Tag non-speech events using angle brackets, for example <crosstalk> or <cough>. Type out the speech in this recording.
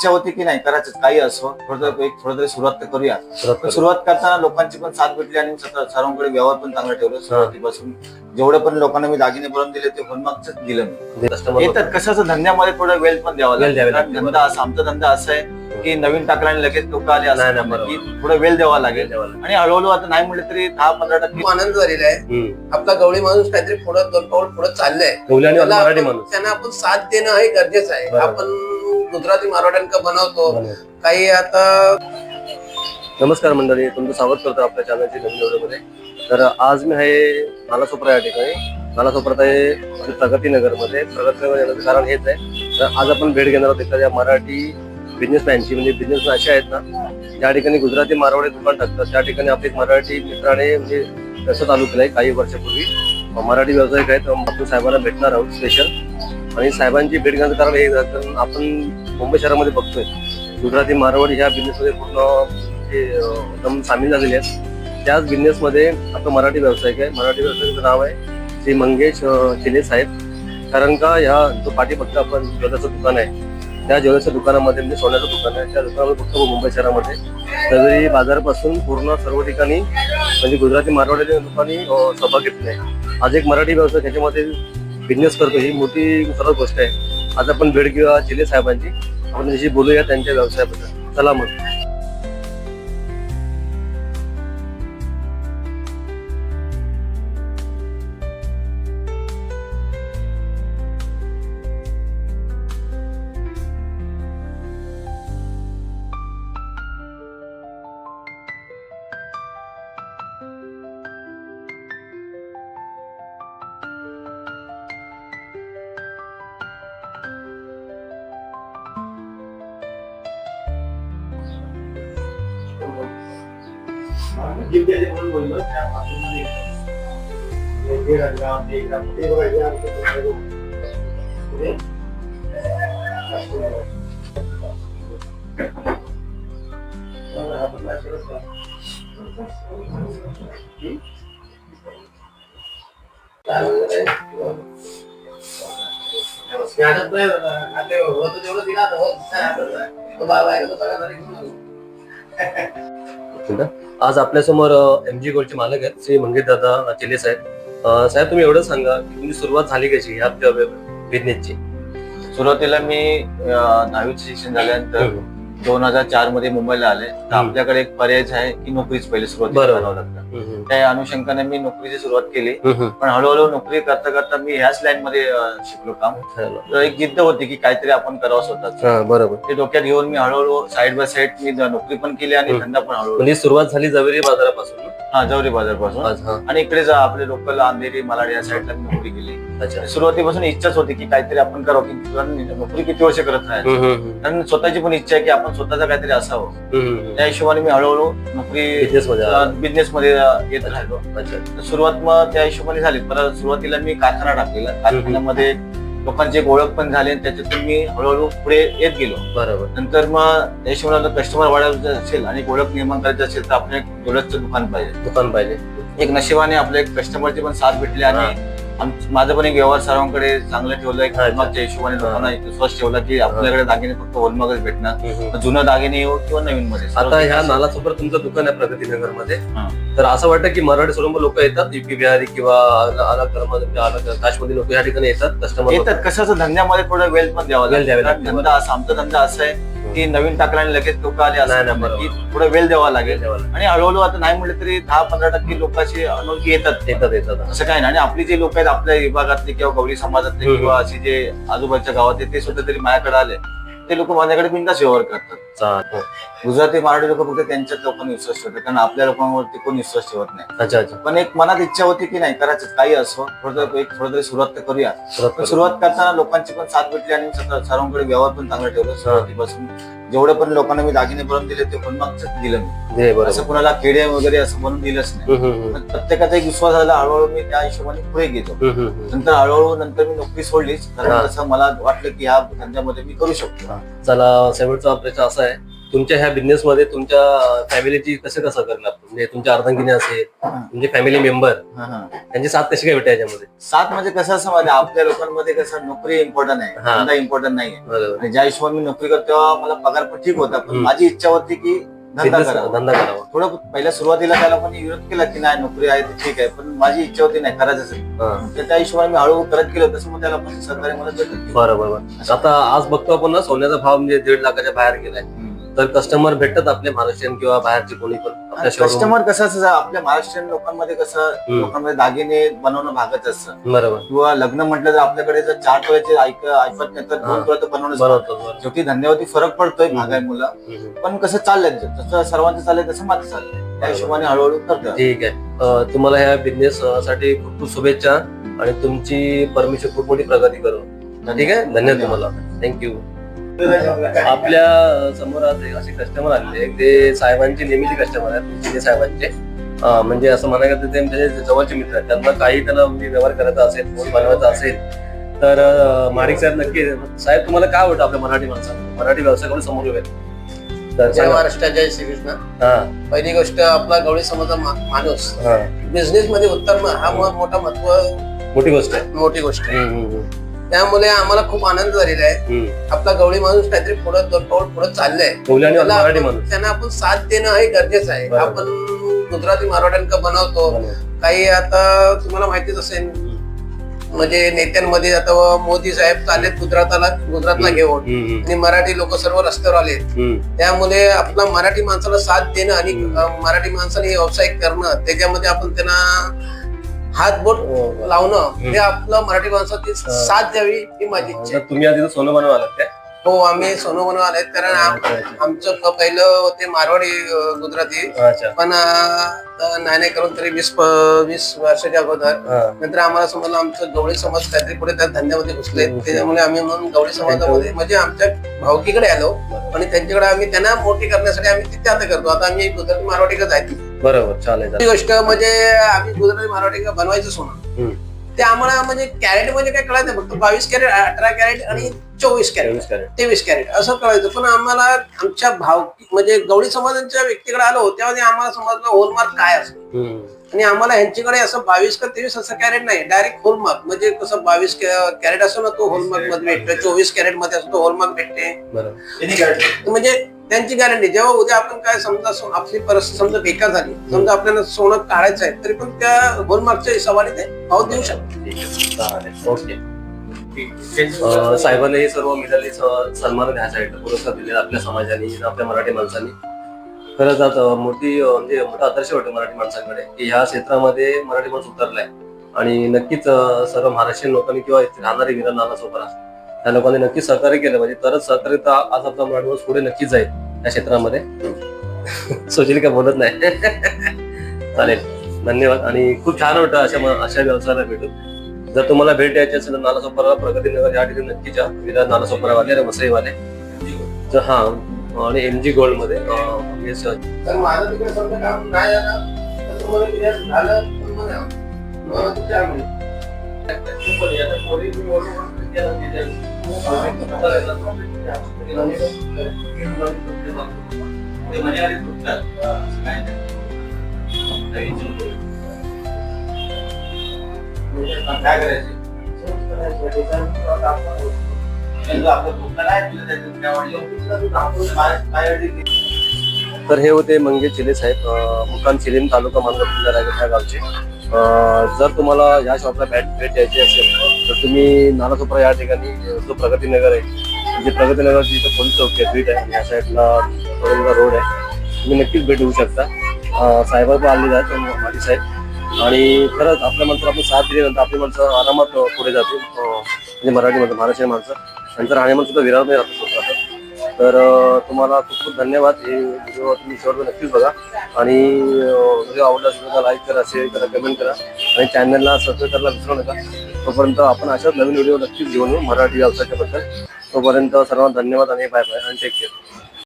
इच्छा होती की नाही करायचं काही असो थोडं एक थोडं तरी सुरुवात तर करूया. सुरुवात करताना लोकांची पण साथ भेटली आणि सर्वांकडे व्यवहार पण चांगला ठेवला सुरुवातीपासून. जेवढे पण लोकांना मी दागिने बनवून दिले ते होलमार्कच दिलं मी. कस्टमर येतात कशाचं धंद्यामध्ये थोडं वेळ पण द्यावा लागेल. लागते, धंदा असा आमचा धंदा असा आहे की नवीन टाकला आणि लगेच लोक आले असं की थोडं वेळ द्यावा लागेल. आणि हळूहळू आता नाही म्हटलं तरी दहा पंधरा टक्के खूप आनंद झालेला आहे. आपला गवळी माणूस काहीतरी पुढं दोन पाऊल पुढे चाललाय. त्यांना आपण साथ देणं हे गरजेचं आहे. आपण गुजराती मारवाड्यांका बनवतो. काही आता नमस्कार मंडळी तुमचं स्वागत करतो आपल्या चॅनलची नवीन व्हिडिओमध्ये. तर आज मी आहे नालासोपरा या ठिकाणी. नालासोपरात आहे प्रगतीनगरमध्ये प्रगतीनगर येण्याचं कारण हेच आहे. तर आज आपण भेट घेणार आहोत एखाद्या मराठी बिझनेसमॅनची म्हणजे बिझनेस असे आहेत ना ज्या ठिकाणी गुजराती मारवाडी दुकान टाकतात. त्या ठिकाणी आपले मराठी मित्राने म्हणजे व्यवसाय चालू केलाय काही वर्षापूर्वी मराठी व्यावसायिक आहेत. आपण साहेबांना भेटणार आहोत स्पेशल आणि साहेबांची भेट घेण्याचं कारण हे आहे, कारण आपण मुंबई शहरामध्ये बघतोय गुजराती मारवाडी ह्या बिझनेसमध्ये पूर्ण म्हणजे, एकदम सामील झालेले आहेत. त्याच बिझनेसमध्ये आता मराठी व्यावसायिक आहे. मराठी व्यावसायिकाचं नाव आहे श्री मंगेश चिले साहेब. कारण का ह्या जो पाठीमागचं आपण ज्वेलरचं दुकान आहे त्या ज्वेलरच्या दुकानामध्ये म्हणजे सोन्याचं दुकान आहे. त्या दुकानामध्ये फक्त मुंबई शहरामध्ये. सगळी बाजारपासून पूर्ण सर्व ठिकाणी म्हणजे गुजराती मारवाड्याच्या लोकांनी सहभाग घेतला आहे. आज एक मराठी व्यवसाय त्याच्यामध्ये बिझनेस करतो ही मोठी सर्व गोष्ट आहे. आज आपण भेट घेऊया चिले साहेबांची आपण त्याशी बोलूया त्यांच्या व्यवसायाबद्दल. चला मग. Sudah? आज आपल्यासमोर एम जी गोल्डचे मालक आहेत श्री मंगेश दादा चिले साहेब. अं, साहेब तुम्ही एवढं सांगा की तुमची सुरुवात झाली कशी ह्या बिझनेसची सुरुवातीला मी अं, दहावीचं शिक्षण झाल्यानंतर दोन हजार चारमध्ये मुंबईला आले. तर हम्म. आपल्याकडे एक पर्याय आहे की नोकरीच पहिले सुरुवातीला बरोबर. करावं लागतं. त्या अनुषंगाने मी नोकरीची सुरुवात केली. पण हळूहळू नोकरी करता करता मी ह्याच लाईन मध्ये शिकलो काम तर एक जिद्द होती की काहीतरी आपण करावं स्वतःच. हा बरोबर. ते डोक्यात घेऊन मी हळूहळू साईड बाय साईड मी नोकरी पण केली आणि. धंदा पण हळूहळू म्हणजे सुरुवात झाली जवेरी बाजारापासून? हा जवरी बाजारपासून आज हा. आणि इकडे जा आपले लोकल अंधेरी मलाड या साईडला मी नोकरी केली. सुरुवातीपासून इच्छाच होती की काहीतरी आपण करावं की नोकरी किती वर्ष करत हम्म, कारण स्वतःची पण इच्छा आहे की आपण स्वतःचं काहीतरी असावं. त्या हिशोबाने मी हळूहळू नोकरी. बिझनेस मध्ये येत राहिलो. तर सुरुवात मग त्या हिशोबाने झाली. परत सुरुवातीला मी कारखाना टाकलेला. कारखान्यामध्ये लोकांची एक ओळख पण झाली आणि त्याच्यातून मी हळूहळू पुढे येत गेलो. बरोबर. नंतर मग त्या हिशोबाने कस्टमर वाढवायचं असेल आणि ओळख निर्माण करायची असेल तर आपण एक डोळ्याचं दुकान पाहिजे. दुकान पाहिजे. एक नशिबाने आपल्या एक कस्टमरची पण साथ भेटली आणि माझं पण एक व्यवहार सर्वांकडे चांगलं ठेवलं एक. होलमार्कच्या हिशोबाने लोकांना एक विश्वास ठेवला की आपल्याकडे दागिने फक्त होलमार्कच भेटणार. जुनं दागिने येऊ किंवा नवीन मध्ये? आता ह्या नालासोबत तुमचं दुकान आहे प्रगतीनगरमध्ये. तर असं वाटतं की मराठी सोडून लोक येतात युपी बिहारी किंवा अल- अलग काश्मीरी लोक या ठिकाणी येतात कस्टमर येतात. कशाचं? धंद्यामध्ये थोडं वेळ पण द्यावा. धंदा असा आमचा धंदा असा आहे की नवीन टाकला आणि लगेच लोक आले नाही, असं की. थोडं वेळ द्यावा लागेल. आणि हळूहळू आता नाही म्हटलं तरी दहा पंधरा टक्के लोकांची अनोळखी येतात. येतात येतात. असं काही नाही. आणि आपली जे लोक आहेत आपल्या विभागातले किंवा गवळी समाजातले हम्म. किंवा असे जे आजूबाजूच्या गावात आहेत ते सुद्धा तरी माझ्याकडे आले. ते लोक माझ्याकडे बिंदास व्यवहार करतात. चालेल. गुजराती मराठी लोक फक्त त्यांच्याच लोकांनी विश्वास ठेवतात कारण आपल्या लोकांवरती कोण विश्वास ठेवत नाही. अच्छा अच्छा. पण एक मनात इच्छा होती की नाही करायचं काही असो थोडं एक थोडं तरी सुरुवात तर करूया. सुरुवात पण करू. सुरुवात करताना लोकांची पण साथ भेटली आणि सर्वांकडे व्यवहार पण चांगला ठेवला. सुरुवातीपासून जेवढे पण लोकांना मी दागिने बनवून दिले ते होलमार्कच दिलं मी. दे, बरोबर. असं कुणाला खेडे वगैरे असं बनवून दिलंच नाही. हम्म, हम्म, पण प्रत्येकाचा एक विश्वास झाला हळूहळू मी त्या हिशोबाने पुढे गेलो. हम्म, हम्म, हम्म. नंतर हळूहळू नंतर मी नोकरी सोडलीच हा. कारण कसं मला वाटलं की ह्या धंद्यामध्ये मी करू शकतो. चला शेवटचा प्रश्न असा आहे. तुमच्या ह्या बिझनेस मध्ये तुमच्या फॅमिलीची कसं कसं करणार म्हणजे तुमच्या अर्धांगिनी असेल तुमचे फॅमिली मेंबर. त्यांची साथ कशी काय भेटते याच्यामध्ये सात म्हणजे कसं असं माझ्या आपल्या लोकांमध्ये कसं नोकरी इम्पॉर्टंट आहे. धंदा इम्पॉर्टंट नाही आहे ज्या हिशोबाने मी नोकरी करतो तेव्हा मला पगार पण ठीक होता पण. माझी इच्छा होती की धंदा करावा धंदा करावा थोडं पहिल्या सुरुवातीला त्या लोकांनी विरोध केला की नाही नोकरी आहे ते ठीक आहे पण माझी इच्छा होती नाही करायचं हा. तर त्या हिशोबाने मी हळूहळू करत गेलो तसं मग त्या लोकांनी सहकार्य मला भेटत गेलं. बरोबर आता आज बघतो आपण ना सोन्याचा भाव म्हणजे दीड लाखाच्या बाहेर गेलाय. तर कस्टमर भेटतात आपले महाराष्ट्रीयन किंवा बाहेरचे कोणी पण. आपल्या शोरूम कस्टमर कसं असं आपल्या महाराष्ट्रीयन लोकांमध्ये कसं हम्म. लोकांमध्ये दागिने बनवणं भागच असतं. बरोबर. किंवा लग्न म्हटलं तर आपल्याकडे जर चार तोळ्याचे ऐक ऐकत नाही तर हा. बनवणं बनवतो बरोबर. शेवटी धंद्यावरती फरक पडतोय. महागाई मुलं हम्म. पण कसं चाललंय जसं सर्वांचं चाललंय तसं माझं चाललंय. त्या हिशोबाने हळूहळू करतो ठीक आहे. अं, तुम्हाला ह्या बिझनेस साठी खूप खूप शुभेच्छा आणि तुमची परमेश्वर खूप मोठी प्रगती करू. ठीक आहे? धन्यवाद तुम्हाला. थँक्यू आपल्यासमोर आज एक असे कस्टमर आलेले. ते साहेबांचे नेहमीचे कस्टमर आहेत शिंदे साहेबांचे. म्हणजे असं म्हणायला ते म्हणजे जवळचे मित्र आहेत. त्यांना काही त्यांना म्हणजे व्यवहार करायचा असेल फोन बनवायचा असेल तर अं, माडिक साहेब नक्की साहेब तुम्हाला काय वाटतं आपल्या मराठी माणसाला? मराठी व्यवसायाकडे समोर आहेत? तर जय. महाराष्ट्र जय श्रीकृष्ण. पहिली गोष्ट आपला गवळी समाजा माणूस. बिझनेस मध्ये उत्तम हा मोठा महत्त्व मोठी गोष्ट आहे. मोठी गोष्ट त्यामुळे आम्हाला खूप आनंद झालेला आहे. आपला गवळी माणूस काहीतरी पुढे दोन पाऊल पुढे चाललंय. त्यांना आपण साथ देणं हे गरजेचं आहे. आपण गुजराती मारवाड्यांका बनवतो. काही आता तुम्हाला माहितीच असेल म्हणजे नेत्यांमध्ये आता मोदी साहेब चाललेत गुजराताला गुजरातला घेऊन. आणि मराठी लोक सर्व रस्त्यावर आलेत. हम्म. त्यामुळे आपला मराठी माणसाला साथ देणं आणि मराठी माणसाने व्यवसाय करणं त्याच्यामध्ये आपण त्यांना हात बोट हो, लावणं हे आपलं मराठी माणसाची साथ द्यावी ही माझी इच्छा आहे. तुम्ही आधी सोनं बनवा आलात काय? हो आम्ही सोनू बनवा आलेत कारण आम- आमचं प- पहिलं होते मारवाडी अं, गुजराती. अच्छा. पण अं, नाही नाही करून तरी वीस प- वीस वर्षाच्या अगोदर. हा. नंतर आम्हाला समजलं आमचं गवळी समाज काहीतरी पुढे त्या धंद्यामध्ये घुसले. त्याच्यामुळे आम्ही म्हणून गवळी समाजामध्ये म्हणजे आमच्या भावकीकडे आलो. आणि त्यांच्याकडे आम्ही त्यांना मोठी करण्यासाठी आम्ही तिथे आता करतो. आता आम्ही गुजराती मारवाडीकडे जायचं. बरोबर चालेल गोष्ट म्हणजे आम्ही गुजराती मारवाडी बनवायचं सोनं हम्म. ते आम्हाला म्हणजे कॅरेट म्हणजे काय कळायचं फक्त बावीस कॅरेट अठरा कॅरेट आणि चोवीस कॅरेट. तेवीस कॅरेट. तेवीस कॅरेट असं कळायचं. पण आम्हाला आमच्या भाव म्हणजे गवळी समाजाच्या व्यक्तीकडे आलो तेव्हा आम्हाला समजलं होलमार्क काय असतं. आणि आम्हाला ह्यांच्याकडे असं बावीस का तेवीस असं कॅरेट नाही डायरेक्ट होलमार्क म्हणजे कसं बावीस कॅरेट असतो ना तो होलमार्कमध्ये भेटतो चोवीस कॅरेटमध्ये असतो होलमार्क भेटते. म्हणजे त्यांची गॅरंटी. जेव्हा उद्या आपण काय समजा आपली परिस्थिती समजा बेकार झाली समजा आपल्याला सोनं काढायचं आहे तरी पण त्या होलमार्कच्या हिशोबाने ते भाव देऊ शकतो ओके. साहेबांना हे सर्व मिळाले सन्मान घ्यायसाठी पुरस्कार दिले आपल्या समाजाने आपल्या मराठी माणसांनी. खरंच आता मोठी म्हणजे मोठा आदर्श वाटतो मराठी माणसांकडे की ह्या क्षेत्रामध्ये मराठी माणूस उतरलाय. आणि नक्कीच सर्व महाराष्ट्रीयन लोकांनी किंवा इथे राहणारे वीर नाना असतात त्या लोकांनी नक्की सहकार्य केलं पाहिजे. तरच सहकार्य तर आज आपला माणूस पुढे नक्कीच जाईल या क्षेत्रामध्ये. <laughs> सुशील का बोलत नाही. <laughs> चालेल. धन्यवाद. आणि खूप छान वाटतं अशा अशा व्यवसायाला भेटून. जर तुम्हाला भेट द्यायची असेल तर नालासोपारा प्रगतीनगर या ठिकाणी नक्की जा. विराज नालासोपारा वाले तर हा आणि एम जी गोल्डमध्ये झालं काय करायचे आपलं दुकान आहे तुला त्याच्यात काय वाटलं? काय- तर हे होते मंगेश चिले साहेब मुकाम सिलीम तालुका मानगाव जिल्हा रायगड ह्या गावचे. जर तुम्हाला या शॉपला भेट भेट द्यायची असेल तर तुम्ही नालासोपरा या ठिकाणी जो प्रगतीनगर आहे म्हणजे प्रगतीनगर जिथं पोलीस चौकी आहे street आहे या साईडला रोड आहे तुम्ही नक्कीच भेट देऊ शकता. अं, पण आलेले आहेत माझी साहेब. आणि खरंच आपल्या माणसं आपण साथ दिल्यानंतर आपली माणसं आरामात पुढे जातील म्हणजे मराठी माणसं महाराष्ट्रीय माणसं. नंतर आणि माणसं तर विरार नाही राहतो तर तुम्हाला खूप खूप धन्यवाद. हे व्हिडिओ तुम्ही शेवट नक्कीच बघा. आणि व्हिडिओ आवडला असेल तर लाईक करा शेअर करा कमेंट करा. आणि चॅनलला सबस्क्राईब करायला विसरू नका. तोपर्यंत आपण अशाच नवीन व्हिडिओ नक्कीच घेऊन येऊ मराठी व्यवसायाच्याबद्दल तोपर्यंत सर्वांना धन्यवाद आणि बाय बाय आणि टेक केअर